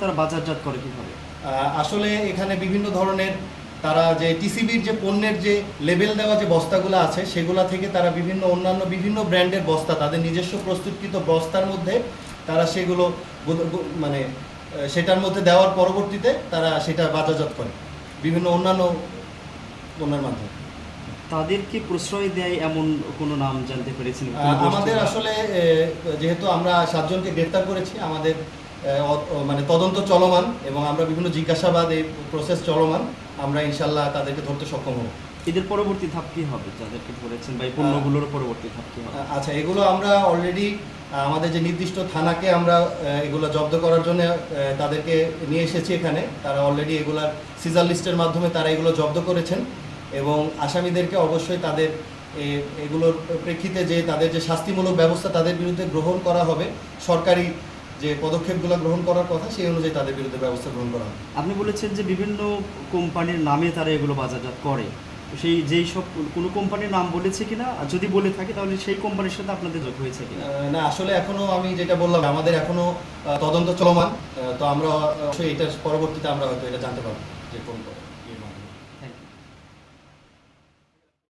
তারা বাজারজাত করে আসলে এখানে বিভিন্ন ধরনের তারা যে টিসিবির যে পণ্যের যে লেবেল দেওয়া যে বস্তাগুলো আছে, সেগুলো থেকে তারা বিভিন্ন অন্যান্য বিভিন্ন ব্র্যান্ডের বস্তা, তাদের নিজস্ব প্রস্তুতকৃত বস্তার মধ্যে তারা সেগুলো মানে সেটার মধ্যে দেওয়ার পরবর্তীতে তারা সেটা বাজারজাত করে। বিভিন্ন অন্যান্য পণ্যের মাধ্যমে। তাদেরকে প্রশ্রয় দেয় এমন কোনো নাম জানতে পেরেছেন? আমাদের আসলে যেহেতু আমরা সাতজনকে গ্রেফতার করেছি আমাদের মানে তদন্ত চলমান এবং আমরা বিভিন্ন জিজ্ঞাসাবাদ এই প্রসেস চলমান আমরা ইনশাল্লাহ তাদেরকে ধরতে সক্ষম হব। এদের পরবর্তী ধাপ কি হবে? যাদেরকে ধরেছেন বা এই পণ্যগুলোর পরবর্তী ধাপ কি হবে? আচ্ছা এগুলো আমরা অলরেডি আমাদের যে নির্দিষ্ট থানাকে আমরা এগুলো জব্দ করার জন্য তাদেরকে নিয়ে এসেছি এখানে। তারা অলরেডি এগুলার সিজার লিস্টের মাধ্যমে তারা এগুলো জব্দ করেছেন এবং আসামিদেরকে অবশ্যই তাদের এগুলোর প্রেক্ষিতে যে তাদের যে শাস্তিমূলক ব্যবস্থা তাদের বিরুদ্ধে গ্রহণ করা হবে, সরকারি যে পদক্ষেপগুলো গ্রহণ করার কথা, সেই অনুযায়ী তাদের বিরুদ্ধে ব্যবস্থা গ্রহণ করা হবে। আপনি বলেছেন যে বিভিন্ন কোম্পানির নামে তারা এগুলো বাজারজাত করে। সেই, যেই সব কোনো কোম্পানির নাম বলেছে কিনা, আর যদি বলে থাকে, তাহলে সেই কোম্পানির সাথে আপনাদের যোগ হয়েছে কিনা? না, আসলে এখনও আমি যেটা বললাম, আমাদের এখনও তদন্ত চলমান তো আমরা এটা পরবর্তীতে আমরা হয়তো এটা জানতে পারব যে কোন